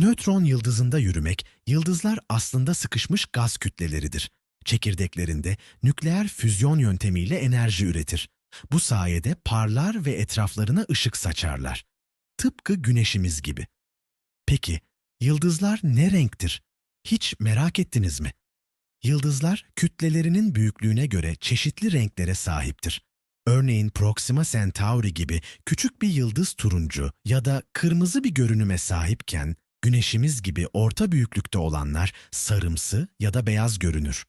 Nötron yıldızında yürümek, yıldızlar aslında sıkışmış gaz kütleleridir. Çekirdeklerinde nükleer füzyon yöntemiyle enerji üretir. Bu sayede parlar ve etraflarına ışık saçarlar. Tıpkı güneşimiz gibi. Peki, yıldızlar ne renktir? Hiç merak ettiniz mi? Yıldızlar kütlelerinin büyüklüğüne göre çeşitli renklere sahiptir. Örneğin Proxima Centauri gibi küçük bir yıldız turuncu ya da kırmızı bir görünüme sahipken, Güneşimiz gibi orta büyüklükte olanlar sarımsı ya da beyaz görünür.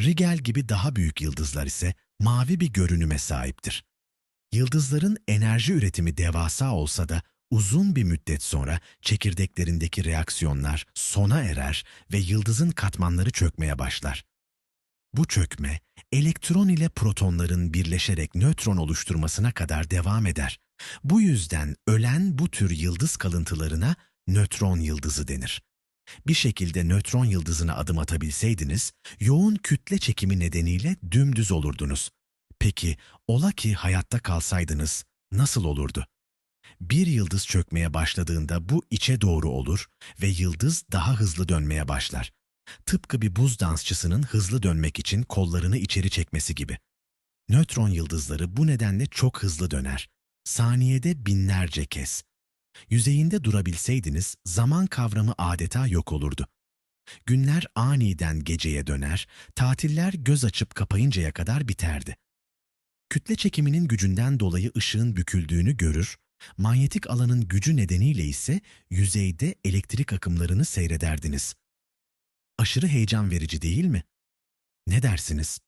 Rigel gibi daha büyük yıldızlar ise mavi bir görünüme sahiptir. Yıldızların enerji üretimi devasa olsa da uzun bir müddet sonra çekirdeklerindeki reaksiyonlar sona erer ve yıldızın katmanları çökmeye başlar. Bu çökme, elektron ile protonların birleşerek nötron oluşturmasına kadar devam eder. Bu yüzden ölen bu tür yıldız kalıntılarına nötron yıldızı denir. Bir şekilde nötron yıldızına adım atabilseydiniz, yoğun kütle çekimi nedeniyle dümdüz olurdunuz. Peki, ola ki hayatta kalsaydınız nasıl olurdu? Bir yıldız çökmeye başladığında bu içe doğru olur ve yıldız daha hızlı dönmeye başlar. Tıpkı bir buz dansçısının hızlı dönmek için kollarını içeri çekmesi gibi. Nötron yıldızları bu nedenle çok hızlı döner. Saniyede binlerce kez. Yüzeyinde durabilseydiniz zaman kavramı adeta yok olurdu. Günler aniden geceye döner, tatiller göz açıp kapayıncaya kadar biterdi. Kütle çekiminin gücünden dolayı ışığın büküldüğünü görür, manyetik alanın gücü nedeniyle ise yüzeyde elektrik akımlarını seyrederdiniz. Aşırı heyecan verici değil mi? Ne dersiniz?